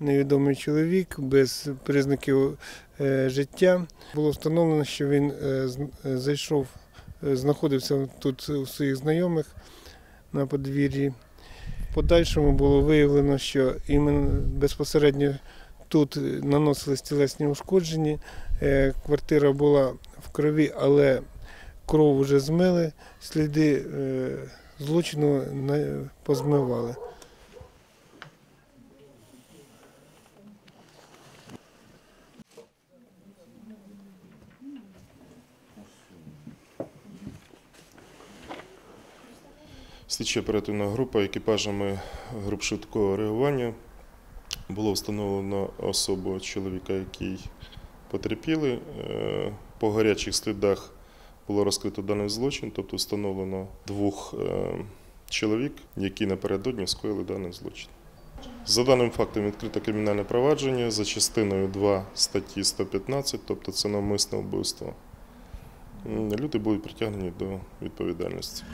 невідомий чоловік без признаків е, життя. Було встановлено, що він е, е, зайшов, знаходився тут у своїх знайомих на подвір'ї. Подальшому було виявлено, що іменно безпосередньо тут наносились тілесні ушкодження. Квартира була в крові, але кров вже змили, сліди злочину позмивали. Слідча оперативна група екіпажами груп швидкого реагування було встановлено особу чоловіка, який потерпіли. Е, По гарячих слідах було розкрито даний злочин, тобто встановлено двох е, чоловік, які напередодні скоїли даний злочин. За даним фактом відкрито кримінальне провадження за частиною 2 статті 115, тобто це навмисне вбивство. Люди будуть притягнені до відповідальності.